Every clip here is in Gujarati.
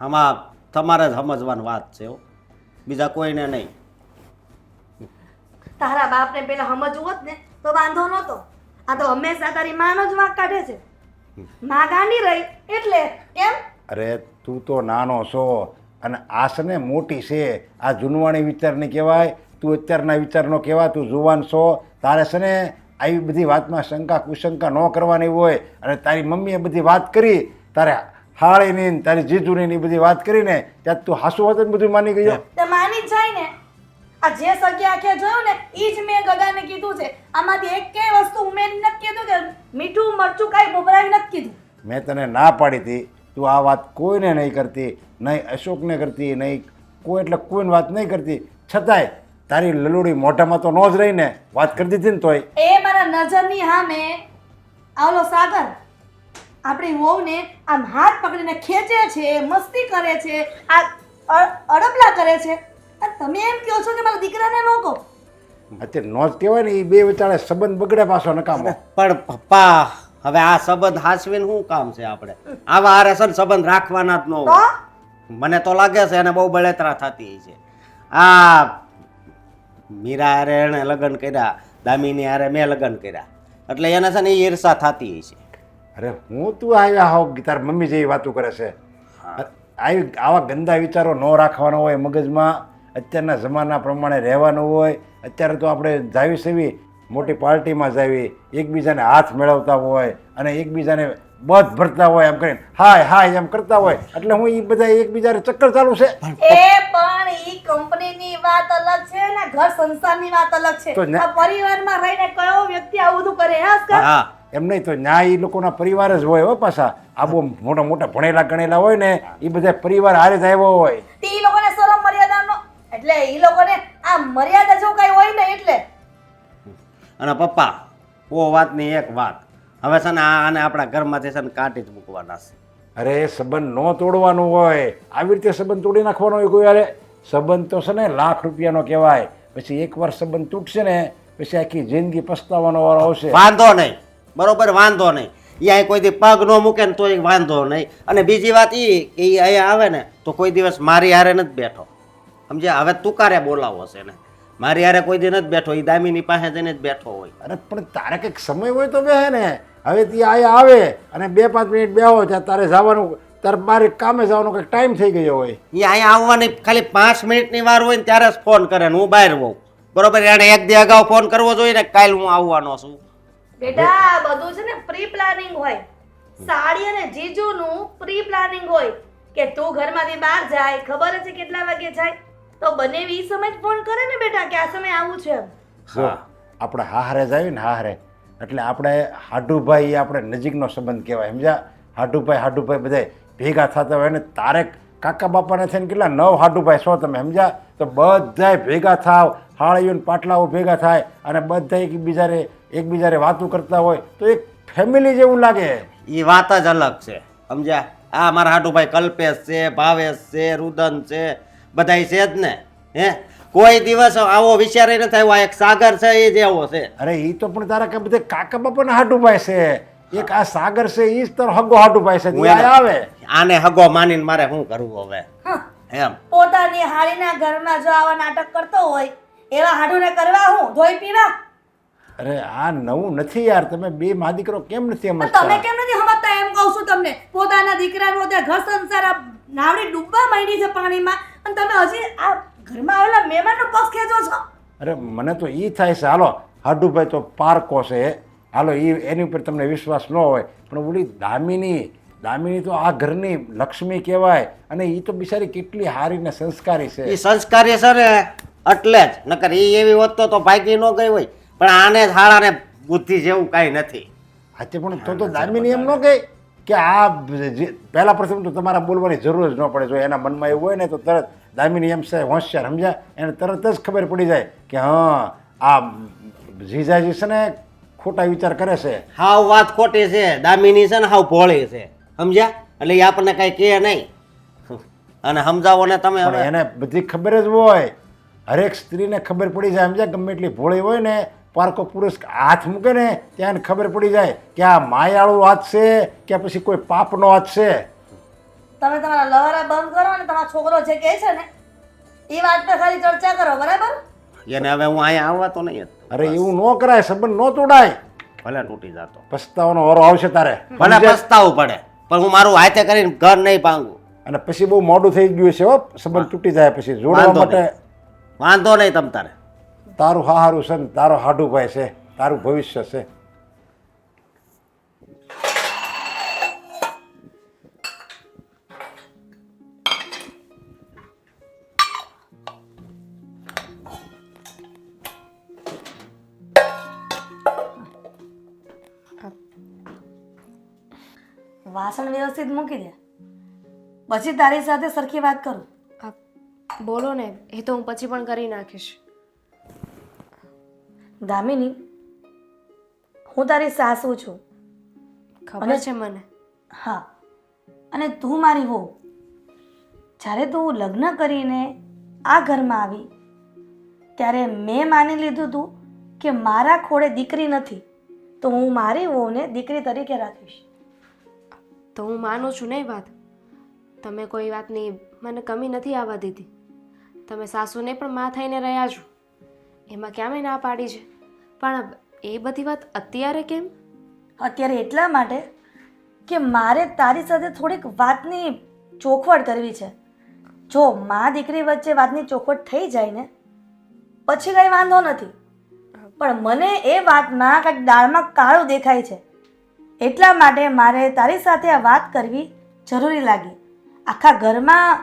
આમાં તમારે જ સમજવાની વાત છે હો. બીજા કોઈને નહીં. તારા બાપને પેલા સમજવું હોત ને તો વાંધો નહોતો. આ તો હંમેશા તારી માનો જ વાંક કાઢે છે. માં ગાંડી રહી એટલે કેમ અરે તું તો નાનો છો અને આ છે મોટી છે. આ જૂનવાણી વિચારની કહેવાય તું અત્યારના વિચારનો કહેવાય તું જુવાન છો. તારે છે ને આવી બધી વાતમાં શંકા કુશંકા ન કરવાની હોય અને તારી મમ્મીએ બધી વાત કરી. તારે હાળીની ને તારી જીજુની ની બધી વાત કરીને ત્યાં તું હાસુ વાત બધું માની ગયો? તે માની જ જાય ને. આ જે સગી આખે જોયું ને એ જ મેં ગગાને કીધું છે. આમાંથી એક કે વસ્તુ ઉમેરી નથી કીધું કે મીઠું મરચું કાંઈ ભભરાવી નથી કીધું. મેં તને ના પાડી હતી. તું આ વાત કોઈને નહીં કરતી નહીં અશોકને કરતી નહીં કોઈ એટલે કોઈને વાત નહીં કરતી. છતાંય તારી લલુડી મોઢામાં તો ન જ રહીને વાત કરી દીધી ને તોય. એ મારા નજરની સામે. આવલો સાગર. આપણી વહુને આમ હાથ પકડીને ખેંચે છે મસ્તી કરે છે આ અડબલા કરે છે. તમે એમ કહો છો કે મારા દીકરાને ન કહો? અત્યારે નો જ કહેવાય ને એ બે વિચારે સંબંધ બગડે પાછો નકામો. પણ પપ્પા હવે આ સંબંધ હાસવીને શું કામ છે આપણે? આવા હારે સંબંધ રાખવાના જ ન હોય. મને તો લાગે છે એને બહુ બળેતરા થતી છે. આ મીરા હારે એણે લગ્ન કર્યા દામિની હારે મેં લગ્ન કર્યા. એટલે એને છે ને એ ઈર્ષા થતી છે. અરે હું તું આવ્યા હોવ તાર મમ્મી જેવી વાતો કરે છે? આવી આવા ગંદા વિચારો ન રાખવાના હોય મગજમાં. અત્યારના જમાના પ્રમાણે રહેવાનું હોય. અત્યારે તો આપણે જાવી સેવી મોટી પાર્ટીમાં જાવી એકબીજાને હાથ મેળવતા હોય અને એકબીજાને બધ ભરતા હોય એમ કરીને હાય હાય એમ કરતા હોય. એટલે હું એ બધા એકબીજાને ચક્કર ચાલુ છે. એ પણ ઈ કંપનીની વાત અલગ છે ને? ઘર સંસારની વાત અલગ છે. પરિવારમાં રહીને કયો વ્યક્તિ આવું બધું કરે? હા. એમ નહીં તો ન્યાય એ લોકોના પરિવાર જ હોય હો પાછા. આ બહુ મોટા મોટા ભણેલા ગણેલા હોય ને એ બધા પરિવાર હારે જ આવ્યો હોય. તે ઈ લોકોને શરમ મર્યાદાનો એટલે ઈ લોકોને આ મર્યાદા જો કઈ હોય ને એટલે. અને પપ્પા ઓ વાતની એક વાત. હવે છે ને આ આને આપણા ઘરમાંથી છે ને કાઢી જ મૂકવાના છે. અરે સંબંધ ન તોડવાનું હોય. આવી રીતે સંબંધ તોડી નાખવાનો હોય કોઈ અરે સંબંધ તો છે ને લાખ રૂપિયાનો કહેવાય. પછી એકવાર સંબંધ તૂટશે ને પછી આખી જિંદગી પસ્તાવાનો વારો આવશે. વાંધો નહીં. બરોબર વાંધો નહીં. એ અહીં કોઈ દી પગ ન મૂકે ને તો એ વાંધો નહીં. અને બીજી વાત એ કે એ અહીંયા આવે ને તો કોઈ દિવસ મારી હારે નથી બેઠો. સમજ્યા? હવે તુકારે બોલાવો છે ને મારી હારે કોઈ દી નથી બેઠો એ દામીની પાસે જઈને જ બેઠો હોય. અરે પણ તારે કંઈક સમય હોય તો બે ને. હવે ત્યાં અહીંયા આવે અને બે પાંચ મિનિટ બેહો ત્યાં તારે જવાનું તારે મારે કામે જવાનો કંઈક ટાઈમ થઈ ગયો હોય. એ અહીંયા આવવાની ખાલી પાંચ મિનિટની વાર હોય ને ત્યારે જ ફોન કરે ને હું બહાર હોઉં બરોબર? એને એક દી અગાઉ ફોન કરવો જોઈએ ને કાલ હું આવવાનો છું. બેટા બધું છે ને પ્રી પ્લાનિંગ હોય. સાડી અને જીજુનું પ્રી પ્લાનિંગ હોય કે તું ઘરમાંથી બહાર જાય ખબર છે કેટલા વાગે જાય? તો બને એ સમય જ ફોન કરે ને બેટા કે આ સમય આવું છે હા. આપણે હારે જાય ને હારે એટલે આપણે હાડુભાઈ આપણે નજીકનો સંબંધ કહેવાય. સમજ્યા? હાડુભાઈ હાડુભાઈ બધાય ભેગા થતા હોય ને તારે કાકા બાપાને થઈને કેટલા નવ હાડુભાઈ છો તમે સમજ્યા? તો બધાય ભેગા થાવ હાળીઓને પાટલાઓ ભેગા થાય અને બધા એકબીજાને એકબીજાને વાતો કરતા હોય તો એક ફેમિલી જેવું લાગે. એ વાત જ અલગ છે. સમજ્યા? આ મારા હાટુભાઈ કલ્પેશ છે ભાવેશ છે રુદન છે બધાય છે જ ને? હે? કોઈ દિવસ આવો વિચાર ન નથી આવ્યો આ એક સાગર છે એ જ એવો છે. અરે એ તો પણ તારા કે બધા કાકા બાપાના હાટુભાઈ છે. એક આ સાગર છે એ જ તારો હગો હાટુભાઈ છે. આવે. આને હગો માનીને મારે શું કરવું હવે. એમ. પોતાની હાડીના ઘરમાં જો આવા નાટક કરતો હોય એવા હાડુને કરવા હું? ધોઈ પીવા? અરે આ નવું નથી યાર. તમે બે મા દીકરો કેમ નથી સમજતા? તમે કેમ નથી સમજતા? એમ કહું છું તમને પોતાના દીકરાનો ત્યાં ઘર સંસાર નાવડી ડૂબવા માંડી છે પાણીમાં. અને તમે હજી આ ઘરમાં આવેલા મહેમાનનો પક્ષ ખેંચો છો? અરે મને તો એ થાય છે. હાલો હાડુભાઈ તો પારકો છે. હાલો એ એની ઉપર તમને વિશ્વાસ ન હોય. પણ ઓલી દામિની દામિની તો આ ઘરની લક્ષ્મી કહેવાય અને એ તો બિચારી કેટલી હારી ને સંસ્કારી છે. એ સંસ્કારી છે ને એટલે જ. નકર એ એવી હોત તો તો ભાગી ન ગઈ હોય. પણ આને જ હાળાને બુદ્ધિ જેવું કાંઈ નથી. હાથે પણ તો તો દામિની એમ ન કહે કે આ જે પહેલા પ્રથમ તો તમારા બોલવાની જરૂર જ ન પડે. જો એના મનમાં એવું હોય ને તો તરત દામિની એમ છે હોશિયાર સમજ્યા? એને તરત જ ખબર પડી જાય કે હા આ જીજાજી છે ને ખોટા વિચાર કરે છે. હાવ વાત ખોટી છે. દામિની છે ને હાવ ભોળી છે. સમજ્યા? એટલે એ આપણને કાંઈ કહે નહીં. અને સમજાવો ને તમે હવે. એને બધી ખબર જ હોય. હરેક સ્ત્રીને ખબર પડી જાય સમજ્યા? ગમે એટલી ભોળી હોય ને પારકો પુરુષ હાથ મૂકે ને ત્યાં ખબર પડી જાય કે આ માયાળું હાથ છે કે પછી કોઈ પાપનો હાથ છે. તમે તમારા લવારા બંધ કરો અને તમારો છોકરો જે કહે છે ને એ વાત પર ખાલી ચર્ચા કરો બરાબર? એને હવે હું અહીંયા આવવા તો નહીં અરે એવું ન કરાય સંબંધ ન તોડાય. ભલે તૂટી જતો. પસ્તાવાનો વારો આવશે તારે. ભલે પસ્તાવું પડે. પણ હું મારું હાથે કરીને ઘર નહીં ભાંગું. અને પછી બહુ મોડું થઈ ગયું છે હો સંબંધ તૂટી જાય પછી. જોડવા વાંધો માટે નહીં. વાંધો નહીં તમ તારે. તારું હાહારું છે ને તારો હાડુભાઈ છે તારું ભવિષ્ય છે. વાસણ વ્યવસ્થિત મૂકી દે. પછી તારી સાથે સરખી વાત કરું. બોલો ને એ તો હું પછી પણ કરી નાખીશ. દામિની હું તારી સાસુ છું. ખબર છે મને? હા અને તું મારી વહુ જ્યારે તું લગ્ન કરીને આ ઘરમાં આવી ત્યારે મેં માની લીધું તું કે મારા ખોળે દીકરી નથી. તો હું મારી વહુને દીકરી તરીકે રાખીશ. તો હું માનું છું નહીં વાત. તમે કોઈ વાતની મને કમી નથી આવવા દીધી. તમે સાસુને પણ માં થઈને રહ્યા છો. એમાં ક્યાં મેં ના પાડી છે. પણ એ બધી વાત અત્યારે કેમ? અત્યારે એટલા માટે કે મારે તારી સાથે થોડીક વાતની ચોખવટ કરવી છે. જો મા દીકરી વચ્ચે વાતની ચોખવટ થઈ જાય ને પછી કંઈ વાંધો નથી. પણ મને એ વાતમાં કંઈક દાળમાં કાળું દેખાય છે. એટલા માટે મારે તારી સાથે આ વાત કરવી જરૂરી લાગી. આખા ઘરમાં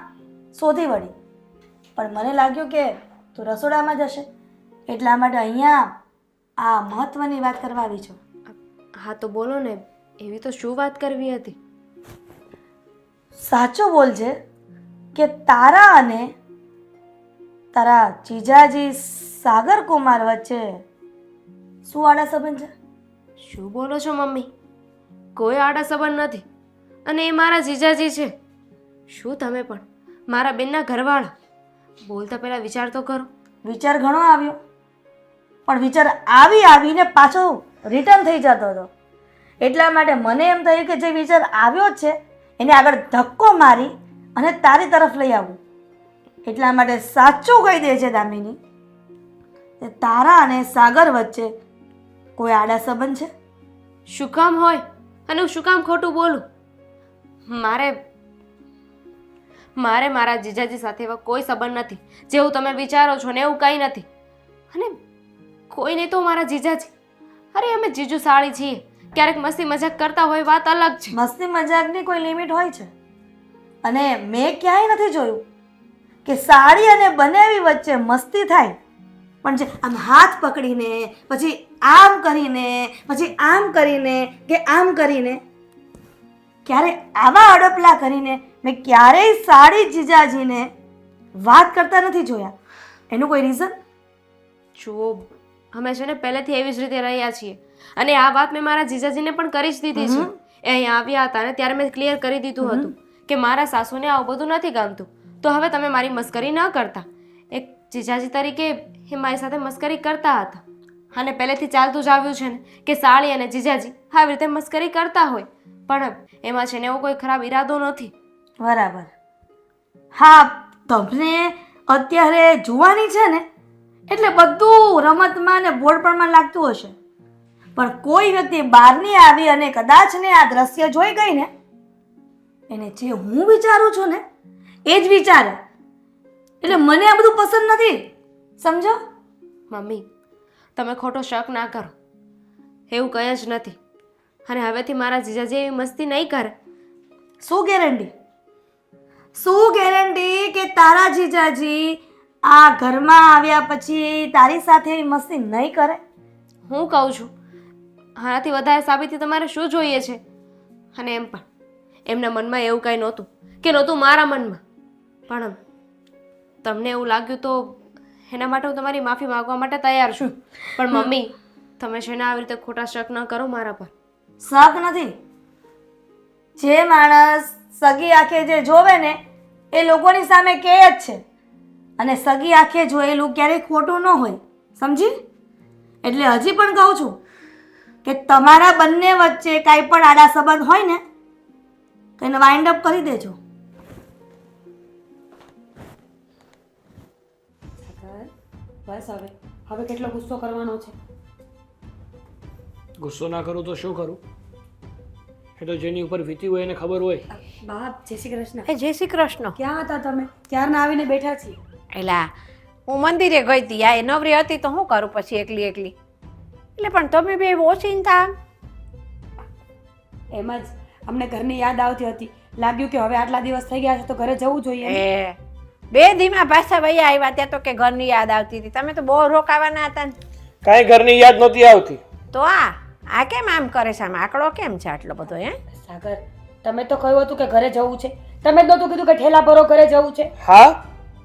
શોધી વળી. પણ મને લાગ્યું કે તું રસોડામાં જશે એટલા માટે અહીંયા આ મહત્ત્વની વાત કરવા આવી છું. હા તો બોલો ને એવી તો શું વાત કરવી હતી? સાચું બોલજે કે તારા અને તારા જીજાજી સાગર કુમાર વચ્ચે શું આડા સંબંધ છે? શું બોલો છો મમ્મી? કોઈ આડા સંબંધ નથી. અને એ મારા જીજાજી છે. શું તમે પણ? મારા બેનના ઘરવાળા. બોલતા પહેલાં વિચાર તો કરો. વિચાર ઘણો આવ્યો. પણ વિચાર આવી આવીને પાછો રિટર્ન થઈ જતો હતો. એટલા માટે મને એમ થયું કે જે વિચાર આવ્યો જ છે એને આગળ ધક્કો મારી અને તારી તરફ લઈ આવું. એટલા માટે સાચું કહી દે છે દામિની તારા અને સાગર વચ્ચે કોઈ આડા સંબંધ છે? શું કામ હોય? અને હું શું કામ ખોટું બોલું? મારે મારે મારા જીજાજી સાથે એવા કોઈ સંબંધ નથી, જેવું તમે વિચારો છો ને એવું કંઈ નથી. અને કોઈ નહીં તો મારા જીજાજી, અરે અમે જીજુ સાળી છીએ. ક્યારેક મસ્તી મજાક કરતા હોય વાત અલગ છે. મસ્તી મજાકની કોઈ લિમિટ હોય છે? અને મેં ક્યાંય નથી જોયું કે સાડી અને બનેવી વચ્ચે મસ્તી થાય પણ જે આમ હાથ પકડીને પછી આમ કરીને પછી આમ કરીને કે આમ કરીને ક્યારે આવા અડપલા કરીને મેં ક્યારેય સાડી જીજાજીને વાત કરતા નથી જોયા? એનું કોઈ રીઝન જુઓ અમે છે ને પહેલેથી એવી જ રીતે રહ્યા છીએ. અને આ વાત મેં મારા જીજાજીને પણ કરી જ દીધી છે. એ અહીંયા આવ્યા હતા ને ત્યારે મેં ક્લિયર કરી દીધું હતું કે મારા સાસુને આવું બધું નથી ગમતું. તો હવે તમે મારી મસ્કરી ન કરતા. જીજાજી તરીકે એ મારી સાથે મસ્કરી કરતા હતા. અને પહેલેથી ચાલતું જ આવ્યું છે ને કે સાળી અને જીજાજી આવી રીતે મસ્કરી કરતા હોય. પણ એમાં છે ને એવો કોઈ ખરાબ ઈરાદો નથી. બરાબર. હા, તમને અત્યારે જોવાની છે ને, એટલે બધું રમતમાં ને બોર્ડપણમાં લાગતું હશે. પણ કોઈ વ્યક્તિ બહારની આવી અને કદાચ ને આ દ્રશ્ય જોઈ ગઈ ને, એને જે હું વિચારું છું ને, એ જ વિચારે. એટલે મને આ બધું પસંદ નથી. સમજો? મમ્મી તમે ખોટો શક ના કરો. એવું કંઈ જ નથી. અને હવેથી મારા જીજાજી એવી મસ્તી નહીં કરે. શું ગેરંટી શું ગેરંટી કે તારા જીજાજી આ ઘરમાં આવ્યા પછી તારી સાથે એવી મસ્તી નહીં કરે? હું કહું છું આનાથી વધારે સાબિતી તમારે શું જોઈએ છે? અને એમ પણ એમના મનમાં એવું કાંઈ નહોતું કે નહોતું મારા મનમાં. પણ તમને એવું લાગ્યું તો એના માટે હું તમારી માફી માંગવા માટે તૈયાર છું. પણ મમ્મી તમે છે ને આવી રીતે ખોટા શક ન કરો મારા પર. શક નથી. જે માણસ સગી આંખે જે જોવે ને એ લોકોની સામે કહે જ છે. અને સગી આંખે જોયેલું ક્યારેય ખોટું ન હોય. સમજી? એટલે હજી પણ કહું છું કે તમારા બંને વચ્ચે કાંઈ પણ આડા સંબંધ હોય ને તો એને વાઇન્ડ અપ કરી દેજો. બસ હવે. હવે કેટલો ગુસ્સો કરવાનો છે? ગુસ્સો ના કરું તો શું કરું? એ તો જેની ઉપર વીતી હોય એને ખબર હોય. બાપ જય શ્રી કૃષ્ણ. એ જય શ્રી કૃષ્ણ. ક્યાં હતા તમે? ક્યારના આવીને બેઠા છીએ? એલા હું મંદિરે ગઈ હતી આ એ નવરી હતી તો શું કરું પછી એકલી એકલી? એટલે પણ તમે બે ઓચિંતા એમ જ. અમને ઘરની યાદ આવતી હતી. લાગ્યું કે હવે આટલા દિવસ થઈ ગયા છે તો ઘરે જવું જોઈએ. એ બે ધીમા પાછા વૈયા આવ્યા ત્યાં તો કે ઘરની યાદ આવતી હતી. તમે તો બહુ રોકાવાના હતા ને. કાંઈ ઘરની યાદ નહોતી આવતી. તો આ આ કેમ આમ કરે છે? આમ આંકડો કેમ છે આટલો બધો હે? સાગર તમે તો કહ્યું હતું કે ઘરે જવું છે. તમે જ નહોતું કીધું કે ઠેલા ભરો ઘરે જવું છે. હા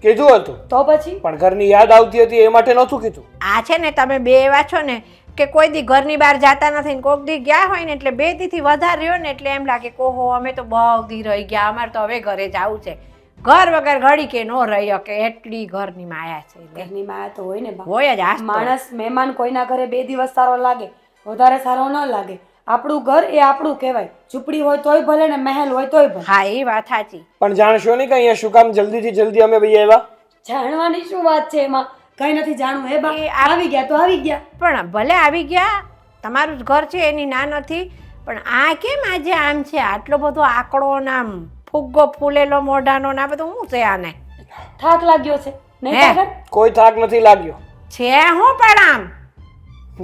કીધું હતું. તો પછી? પણ ઘરની યાદ આવતી હતી એ માટે નહોતું કીધું. આ છે ને તમે બે એવા છો ને કે કોઈ દી ઘરની બહાર જતા નથી ને કોક દી ગયા હોય ને એટલે બે દીથી વધારે રહ્યો ને એટલે એમ લાગે કે ઓહો અમે તો બહુ દી રહી ગયા અમારે તો હવે ઘરે જવું છે. ઘર વગર ઘડી કે નો રહી કે એટલી ઘરની માયા છે એટલે. ઘરની માયા તો હોય ને હોય જ આ માણસ મહેમાન કોઈના ઘરે બે દિવસ સારો લાગે વધારે સારો ન લાગે. આપણું ઘર એ આપણું કહેવાય. ઝૂંપડી હોય તોય ભલે ને મહેલ હોય તોય ભલે. હા એ વાત સાચી. પણ જાણશો નહીં કે અહીંયા શું કામ જલ્દીથી જલ્દી અમે ભાઈ આવ્યા? જાણવાની શું વાત છે એમાં? કઈ નથી જાણવું હે બા? આવી ગયા તો આવી ગયા. પણ ભલે આવી ગયા તમારું જ ઘર છે એની ના નથી. પણ આ કેમ આજે આમ છે? આટલો બધો આંકડો નામ આમ ફુગ્ગો ફૂલેલો મોઢાનો ને આ બધું શું છે આને? થાક લાગ્યો છે. નહીં હે? કોઈ થાક નથી લાગ્યો. છે હું પણ આમ?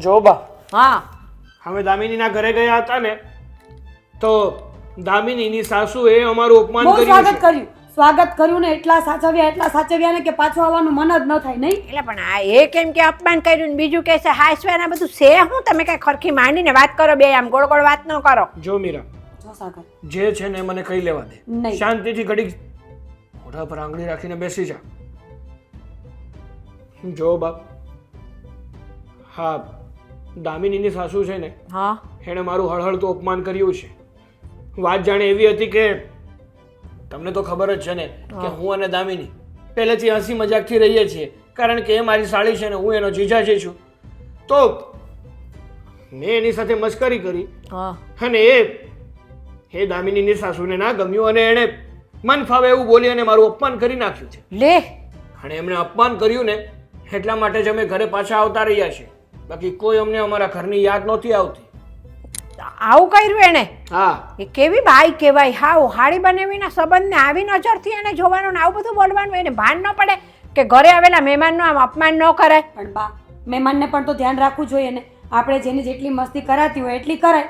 જો બા. હા. હવે દામિનીના ઘરે ગયા હતા ને તો દામિનીની સાસુએ અમારું અપમાન બહુ કર્યું સ્વાગત છે. કર્યું. સ્વાગત કર્યું ને એટલા સાચવ્યા એટલા સાચવ્યા ને કે પાછું આવવાનું મન જ ન થાય નહીં? એટલે પણ આ એ કેમ કે અપમાન કર્યું ને બીજું કે છે હાસવાના બધું છે હું? તમે કઈ ખરખી માંડીને વાત કરો બે આમ ગોળ ગોળ વાત ન કરો. જો મીરા સાગર. જે છે ને મને કહી લેવા દે. નહીં. શાંતિથી ઘડીક મોઢા પર આંગળી રાખીને બેસી જા. જો બાપ હા દામિનીની સાસુ છે ને હા. એણે મારું હળહળતું અપમાન કર્યું છે. વાત જાણે એવી હતી કે તમને તો ખબર જ છે ને કે હું અને દામિની પહેલેથી હસી મજાકથી રહીએ છીએ કારણ કે એ મારી સાળી છે ને હું એનો જીજાજી છું. તો મેં એની સાથે મસ્કરી કરી હા. અને એ એ દામિનીની સાસુને ના ગમ્યું અને એણે મન ફાવે એવું બોલી અને મારું અપમાન કરી નાખ્યું છે. લે. અને એમણે અપમાન કર્યું ને એટલા માટે જ અમે ઘરે પાછા આવતા રહ્યા છીએ. બાકી કોઈ અમને અમારા ઘરની યાદ નહોતી આવતી. આવું કર્યું એણે? હા. એ કેવી બાઈ કહેવાય? હાવ હાડી બનાવીના સંબંધને આવી નજરથી એને જોવાનું ને આવું બધું બોલવાનું એને ભાન ન પડે કે ઘરે આવેલા મહેમાનનું આમ અપમાન ન કરે. પણ બા મહેમાનને પણ તો ધ્યાન રાખવું જોઈએ ને. આપણે જેની જેટલી મસ્તી કરાતી હોય એટલી કરાય.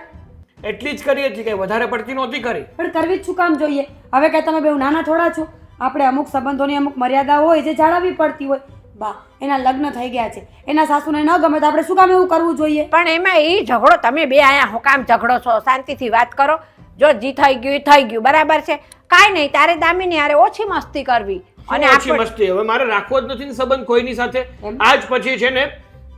એટલી જ કરી હતી કે વધારે પડતી નહોતી કરી. પણ કરવી જ શું કામ જોઈએ? હવે કે તમે બહુ નાના થોડા છો આપણે અમુક સંબંધોની અમુક મર્યાદા હોય જે જાળવવી પડતી હોય. બા એના લગ્ન થઈ ગયા છે. એના સાસુને ન ગમે તો આપણે શું કામ એવું કરવું જોઈએ? પણ એમાં એ ઝઘડો તમે બે આયા હું કામ ઝઘડો છો શાંતિથી વાત કરો. જો જી થઈ ગયું એ થઈ ગયું બરાબર છે? કાંઈ નહીં તારે દામીની હારે ઓછી મસ્તી કરવી. અને ઓછી મસ્તી? હવે મારે રાખવો જ નથી ને સંબંધ કોઈની સાથે? આજ પછી છે ને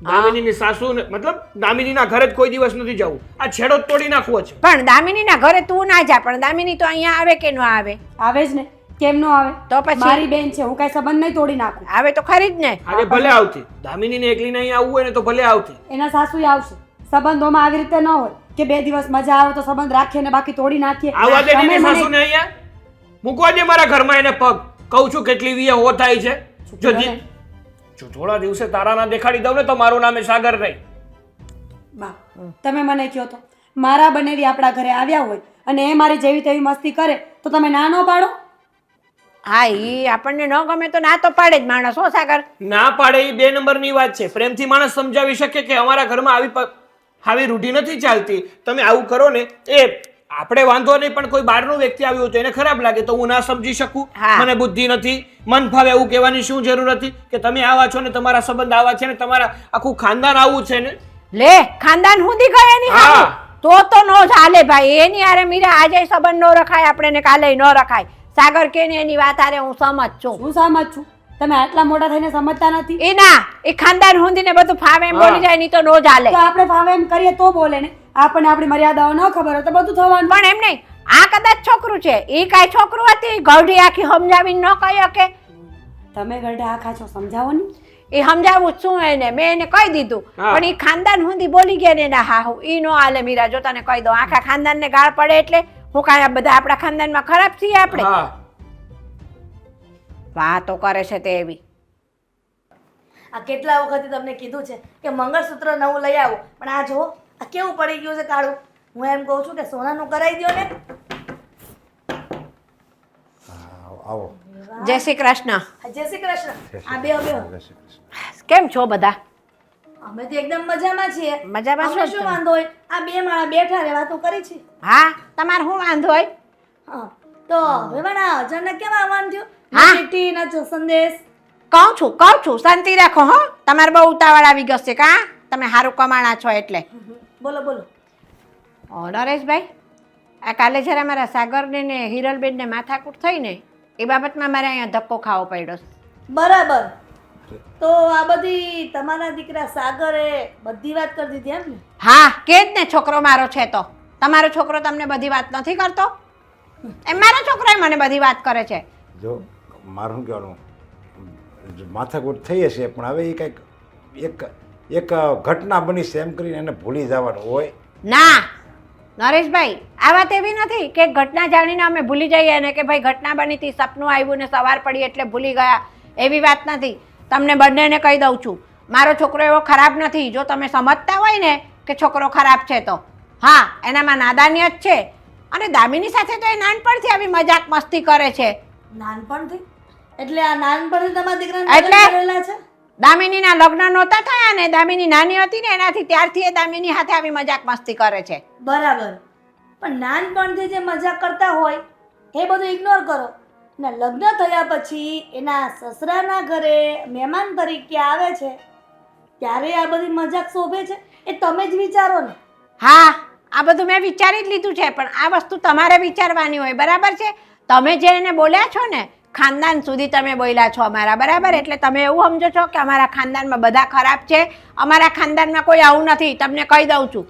દામિનીની સાસુ મતલબ દામિનીના ઘરે જ કોઈ દિવસ નથી જવું. આ છેડો તોડી નાખવો છે. પણ દામિનીના ઘરે તું ના જા પણ દામિની તો અહીંયા આવે કે ન આવે? આવે જ ને. કેમ નો આવે? તો પછી? મારી બેન છે હું કઈ સંબંધ નહીં તોડી નાખું. આવે તો ખરી જ ને. આજે ભલે આવતી. દામિનીને એકલી નહીં આવવું હોય ને તો ભલે આવતી. એના સાસુ આવશે. સંબંધોમાં આવી રીતે ન હોય કે બે દિવસ મજા આવે તો સંબંધ રાખીએ ને બાકી તોડી નાખીએ. આવા દે ને સાસુને અહીંયા. મૂકવા દે મારા ઘરમાં એને પગ. કહું છું કેટલી વીએ હો થાય છે. જો જી થોડા દિવસે તારા ના દેખાડી દઉં ને તો મારું નામ એ સાગર નહીં બા તમે મને કહો તો. મારા બનેવી આપણા ઘરે આવ્યા હોય અને એ મારી જેવી તેવી મસ્તી કરે તો તમે ના ન પાડો? હા એ આપણને ન ગમે તો ના તો પાડે જ માણસ હો સાગર? ના પાડે એ બે નંબરની વાત છે. પ્રેમથી માણસ સમજાવી શકે કે અમારા ઘરમાં આવી આવી રૂઢી નથી ચાલતી. તમે આવું કરો ને એ આપણે વાંધો નહીં પણ કોઈ બહારનો વ્યક્તિ આવ્યો તો એને ખરાબ લાગે તો હું ના સમજી શકું. મને બુદ્ધિ નથી મન ફાવે એવું કહેવાની શું જરૂર હતી? કે તમે આવા છો ને તમારા સંબંધ આવા છે ને તમારા આખું ખાનદાન આવું છે ને? લે ખાનદાન સુધી ગયા એની હા. તો તો નો ચાલે ભાઈ એની આરે મીરા આજે સંબંધ નો રખાય આપણે ને કાલે ન રખાય. સાગર કે ને એની વાત આરે હું સમજ છું. હું સમજ છું. તમે આટલા મોટા થઈને સમજતા નથી? એ ના એ ખાનદાન હુંદી ને બધું ફાવે એમ બોલી જાય નહીં તો નો ચાલે તો આપણે ફાવે એમ કરીએ તો બોલે ને? આપણને આપણી મર્યાદાઓ ન ખબર હોય તો બધું થવાનું. પણ એમ નહીં આ કદાચ છોકરું છે એ કાંઈ છોકરું હતી ગૌઢી આખી સમજાવીને ન કહી શકે. તમે ગરડા આખા છો સમજાવો ને. એ સમજાવું છું એને મેં એને કહી દીધું. પણ એ ખાનદાન હુંદી બોલી ગયા ને એના હાહુ ઈ નો આલે મીરા જો તને કહી દઉં આખા ખાનદાનને ગાળ પડે એટલે હું કાંઈ બધા આપણા ખાનદાનમાં ખરાબ છીએ આપણે? વાતો કરે છે તે એવી. આ કેટલા વખતે તમને કીધું છે કે મંગળસૂત્ર નવું લઈ આવો પણ આ જો આ કેવું પડી ગયું છે કાળું? હું એમ કહું છું કે સોનાનું કરાવી દો ને. આવો. જય શ્રી કૃષ્ણ. જય શ્રી કૃષ્ણ. આ બે બે જય શ્રી કૃષ્ણ. કેમ છો બધા? અમે તો એકદમ મજામાં છીએ. મજામાં છો શું વાંધો હોય? આ બે માણા બેઠા રે વાતો કરી છે. હા તમારે શું વાંધો હોય? હા તો હવે મારા અચાનક કેમ આવવાનું થયું? હા. ના સંદેશ. કહું છું કહું છું શાંતિ રાખો હો. તમારે બહુ ઉતાવળ આવી ગયો છે કા? તમે સારું કમાણા છો એટલે. બોલો બોલો. ઓ નરેશભાઈ આ કાલે જ્યારે મારા સાગરને ને હિરલબેનને માથાકૂટ થઈ ને એ બાબતમાં મારે અહીંયા ધક્કો ખાવો પડ્યો બરાબર. તો આ બધી તમારા દીકરા સાગરે બધી વાત કરી દીધી એમ ને હા કે જ ને છોકરો મારો છે તો. તમારો છોકરો તમને બધી વાત નથી કરતો? એમ મારો છોકરો મને બધી વાત કરે છે. જો મારું કહેવાનું? માથાકૂટ થઈ હશે પણ હવે એ કંઈક એક એક ઘટના બની છે એમ કરીને એને ભૂલી જવાનું હોય. ના નરેશભાઈ આ વાત એવી નથી કે ઘટના જાણીને અમે ભૂલી જઈએ ને કે ભાઈ ઘટના બની હતી સપનું આવ્યું ને સવાર પડી એટલે ભૂલી ગયા એવી વાત નથી. તમને બંનેને કહી દઉં છું મારો છોકરો એવો ખરાબ નથી. જો તમે સમજતા હોય ને કે છોકરો ખરાબ છે તો. હા એનામાં નાદાનિયત છે. અને દામિની સાથે તો એ નાનપણથી આવી મજાક મસ્તી કરે છે. નાનપણથી? એટલે આ નાનપણથી તમારા દીકરાને એટલે? છે? દામિનીના લગ્ન નહોતા થયા ને દામિની નાની હતી ને એનાથી ત્યારથી એ દામિની સાથે આવી મજાક મસ્તી કરે છે. બરાબર. પણ નાનપણથી જે મજાક કરતા હોય એ બધું ઇગ્નોર કરો. ને લગ્ન થયા પછી એના સસરાના ઘરે મહેમાન તરીકે આવે છે. ત્યારે આ બધી મજાક શોભે છે? એ તમે જ વિચારો ને. હા આ બધું મેં વિચારી જ લીધું છે પણ આ વસ્તુ તમારે વિચારવાની હોય બરાબર છે? તમે જે એને બોલ્યા છો ને ખાનદાન સુધી તમે બોલ્યા છો અમારા બરાબર? એટલે તમે એવું સમજો છો કે અમારા ખાનદાનમાં બધા ખરાબ છે? અમારા ખાનદાનમાં કોઈ આવું નથી તમને કહી દઉં છું.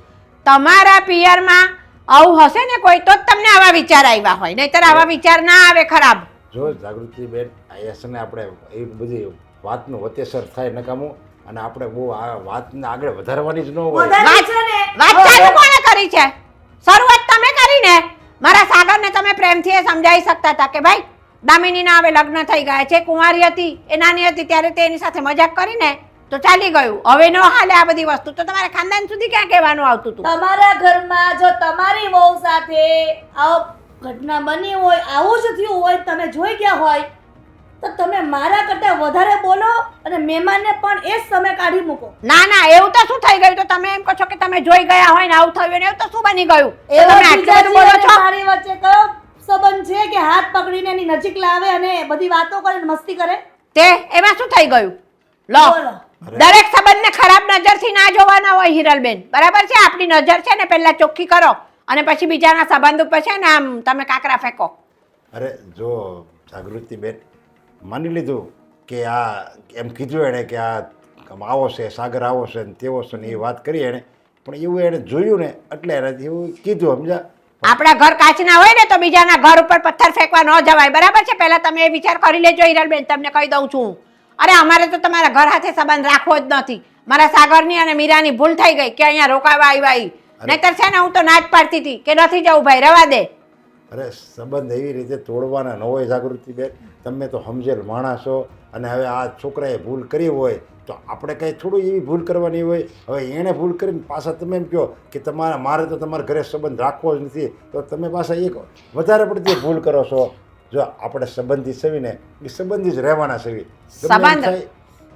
તમારા પિયરમાં આવું હશે ને કોઈ તો જ તમને આવા વિચાર આવ્યા હોય. નહીતર આવા વિચાર ના આવે ખરાબ. જો જાગૃતિ બેન છે આપણે એ બધી વાતનું વતેસર થાય નકામું અને આપણે બહુ આ વાતને આગળ વધારવાની જ ન હોય. વધારે છે ને? વાત ચાલુ કોણે કરી છે? શરૂઆત તમે કરીને મારા સાગરને તમે પ્રેમથી એ સમજાવી શકતા હતા કે ભાઈ દામિનીના હવે લગ્ન થઈ ગયા છે કુંવારી હતી એ નાની હતી ત્યારે તે એની સાથે મજાક કરીને તો ચાલી ગયું. હવે ન હાલે આ બધી વસ્તુ. તો તમારે ખાનદાન સુધી ક્યાં કહેવાનું આવતું હતું? તમારા ઘરમાં જો તમારી વહુ સાથે આવો ઘટના બની હોય આવું જ થયું હોય તમે જોઈ ગયા હોય તો તમે મારા કરતાં વધારે બોલો અને મહેમાનને પણ એ જ સમય કાઢી મૂકો. ના ના એવું તો શું થઈ ગયું? તો તમે એમ કહો છો કે તમે જોઈ ગયા હોય ને આવું થયું ને એવું તો શું બની ગયું? તમે આટલું બધું બોલો છો? મારી વચ્ચે કયો સંબંધ છે કે હાથ પકડીને એની નજીક લાવે અને બધી વાતો કરીને મસ્તી કરે? તે એમાં શું થઈ ગયું? લો દરેક સંબંધને ખરાબ નજરથી ના જોવાના હોય હિરલબેન. બરાબર છે? આપણી નજર છે ને પહેલા ચોખ્ખી કરો અને પછી બીજાના સંબંધ ઉપર છે ને આમ તમે કાકરા ફેંકો. અરે જો જાગૃતિબેન માની લીધું કે આ એમ કીધું એણે કે આ આવો છે સાગર આવો છે ને તેવો છે ને એ વાત કરી એણે. પણ એવું એણે જોયું ને એટલે એને એવું કીધું સમજા આપણા ઘર કાચના હોય ને તો બીજાના ઘર ઉપર પથ્થર ફેંકવા ન જવાય. બરાબર છે? પહેલા તમે એ વિચાર કરી લેજો હિરલબેન તમને કહી દઉં છું. અરે અમારે તો તમારા ઘર હાથે સંબંધ રાખવો જ નથી. મારા સાગરની અને મીરાની ભૂલ થઈ ગઈ કે અહીંયા રોકાવા આવ્યા નહીતર છે ને હું તો ના જ પાડતી હતી કે નથી જવું ભાઈ રવા દે. અરે સંબંધ એવી રીતે તોડવાના ન હોય જાગૃતિબેન તમે તો સમજેલ માણસો અને હવે આ છોકરાએ ભૂલ કરી હોય તો આપણે કંઈ થોડું એવી ભૂલ કરવાની હોય. હવે એણે ભૂલ કરીને પાછા તમે એમ કહો કે તમારા મારે તો તમારા ઘરે સંબંધ રાખવો જ નથી. તો તમે પાછા એક વધારે પડતી ભૂલ કરો છો. જો આપણે સંબંધી સવીને એ સંબંધી જ રહેવાના સવી. સંબંધ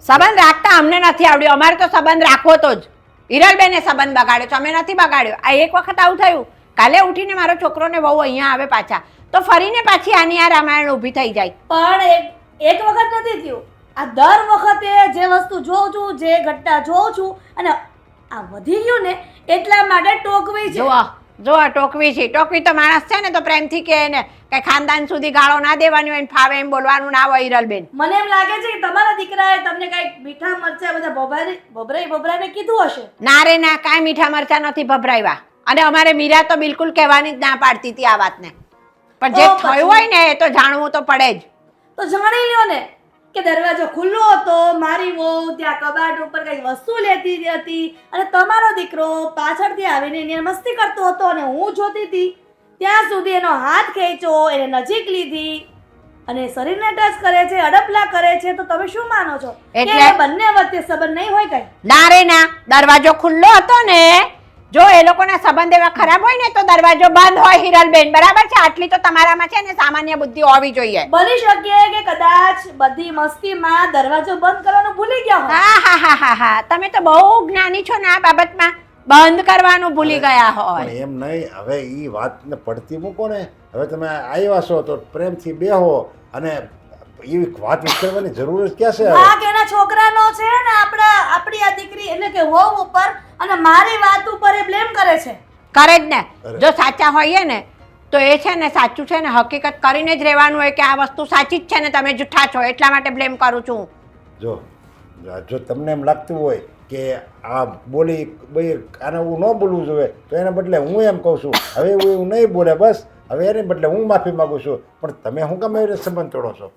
સંબંધ રાખતા અમને નથી આવડ્યો. અમારે તો સંબંધ રાખવો તો જ. હિરલબેને સંબંધ બગાડ્યો છે. અમે નથી બગાડ્યો. આ એક વખત આવું થયું. કાલે ઉઠીને મારો છોકરો ને બહુ અહીંયા આવે પાછા. તો ફરીને પાછી આની આ રામાયણ ઊભી થઈ જાય. પણ એક વખત નથી થયું. આ દર વખતે જે વસ્તુ જોઉં છું જે ઘટના જોઉં છું અને આ વધી ગયું ને એટલા માટે ટોકવી છે. જો આ ટોકવી છે. ટોકવી તો માણસ છે ને તો પ્રેમથી કહે ને કે ખાનદાન સુધી ગાળો ના દેવાની હોય ને ફાવે એમ બોલવાનું ના હોય હિરલબેન. મને એમ લાગે છે કે તમારા દીકરાએ તમને કઈ મીઠા મરચા બધા ભભરાઈ ભભરાઈ ભભરાઈને કીધું હશે? ના રે ના કાંઈ મીઠા મરચા નથી ભભરાવ્યા અને અમારે મીરા તો બિલકુલ કહેવાની જ ના પાડતી હતી આ વાતને. પણ જે થયું હોય ને એ તો જાણવું તો પડે જ. તો જાણી લ્યો ને કે દરવાજો ખુલ્લો હતો મારી વહુ ત્યાં કબાટ ઉપર કઈ વસ્તુ લેતી હતી અને તમારો દીકરો પાછળથી આવીને એની મસ્તી કરતો હતો અને હું જોતી હતી. ત્યાં સુધી એનો હાથ ખેંચો એને નજીક લીધી અને શરીરને ટચ કરે છે અડપલા કરે છે તો તમે શું માનો છો? એટલે? બંને વચ્ચે સંબંધ નહીં હોય કઈ? ના રે ના દરવાજો ખુલ્લો હતો ને જો એ લોકોના સંબંધ એવા ખરાબ હોય ને તો દરવાજો બંધ હોય હિરલબેન બરાબર છે? આટલી તો તમારામાં છે ને સામાન્ય બુદ્ધિ હોવી જોઈએ. બની શકે કે કદાચ બધી મસ્તીમાં દરવાજો બંધ કરવાનું ભૂલી ગયા હોય? હા હા હા હા હા. તમે તો બહુ જ્ઞાની છો ને આ બાબતમાં. બંધ કરવાનું ભૂલી ગયા હોય. પણ એમ નહીં હવે એ વાતને પડતી મૂકો ને. હવે તમે આવ્યા છો તો પ્રેમથી બેહો અને એવી વાત વિચારવાની જરૂર જ ક્યાં છે હા કે એના છોકરાનો છે ને આપણા આપણી આ દીકરી એટલે કે વહુ ઉપર અને મારી વાત ઉપર એ બ્લેમ કરે છે. કરે જ ને. જો સાચા હોઈએ ને તો એ છે ને સાચું છે ને હકીકત કરીને જ રહેવાનું હોય કે આ વસ્તુ સાચી જ છે ને તમે જૂઠા છો એટલા માટે બ્લેમ કરું છું જો જો તમને એમ લાગતું હોય કે આ બોલી ભાઈ આને હું ન બોલવું જોઈએ તો એના બદલે હું એમ કહું છું હવે હું એવું નહીં બોલે બસ હવે એને બદલે હું માફી માગું છું પણ તમે શું કામ એવી રીતે સંબંધ તોડો છો?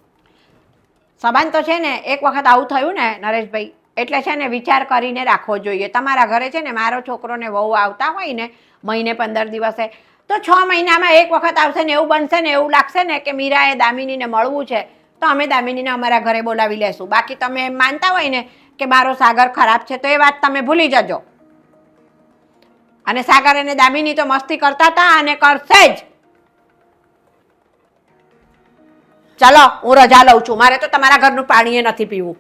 સંબંધ તો છે ને, એક વખત આવું થયું ને, નરેશભાઈ, એટલે છે ને વિચાર કરીને રાખવો જોઈએ. તમારા ઘરે છે ને મારો છોકરોને વહુ આવતા હોય ને, મહિને પંદર દિવસે, તો છ મહિનામાં એક વખત આવશે ને એવું બનશે ને એવું લાગશે ને કે મીરાએ દામિનીને મળવું છે, તો અમે દામિનીને અમારા ઘરે બોલાવી લેશું. બાકી તમે એમ માનતા હોય ને કે મારો સાગર ખરાબ છે, તો એ વાત તમે ભૂલી જજો. અને સાગર અને દામિની તો મસ્તી કરતા હતા અને કરશે જ. ચાલો હું રજા લઉં છું. મારે તો તમારા ઘરનું પાણી નથી પીવું.